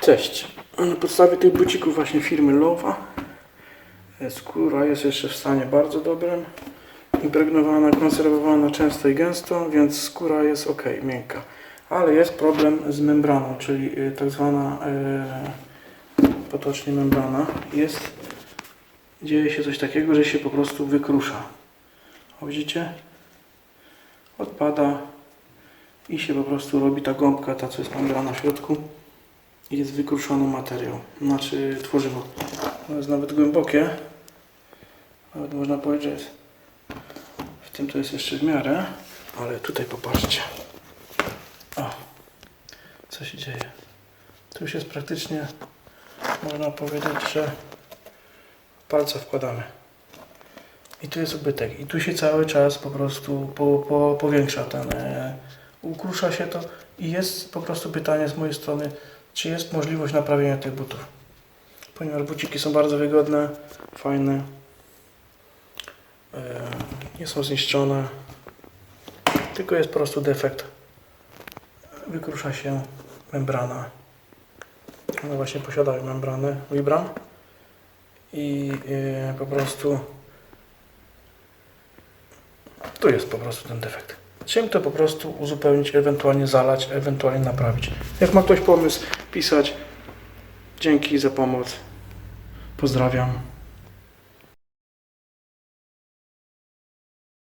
Cześć. Na podstawie tych bucików właśnie firmy Lowa e, skóra jest jeszcze w stanie bardzo dobrym. Impregnowana, konserwowana często i gęsto, więc skóra jest ok, miękka. Ale jest problem z membraną, czyli y, tak zwana e, potocznie membrana. Jest, dzieje się coś takiego, że się po prostu wykrusza. O, widzicie? Odpada i się po prostu robi ta gąbka, ta co jest membrana w środku jest wykruszony materiał, znaczy tworzywo. To jest nawet głębokie. Nawet można powiedzieć, że jest w tym to jest jeszcze w miarę, ale tutaj popatrzcie. O, co się dzieje. Tu już jest praktycznie, można powiedzieć, że palca wkładamy. I tu jest ubytek. I tu się cały czas po prostu po, po, powiększa ten, e, ukrusza się to i jest po prostu pytanie z mojej strony, czy jest możliwość naprawienia tych butów. Ponieważ buciki są bardzo wygodne, fajne, e, nie są zniszczone, tylko jest po prostu defekt. Wykrusza się membrana. One właśnie posiadają membranę Vibram i e, po prostu tu jest po prostu ten defekt. Czym to po prostu uzupełnić, ewentualnie zalać, ewentualnie naprawić. Jak ma ktoś pomysł, pisać. Dzięki za pomoc. Pozdrawiam.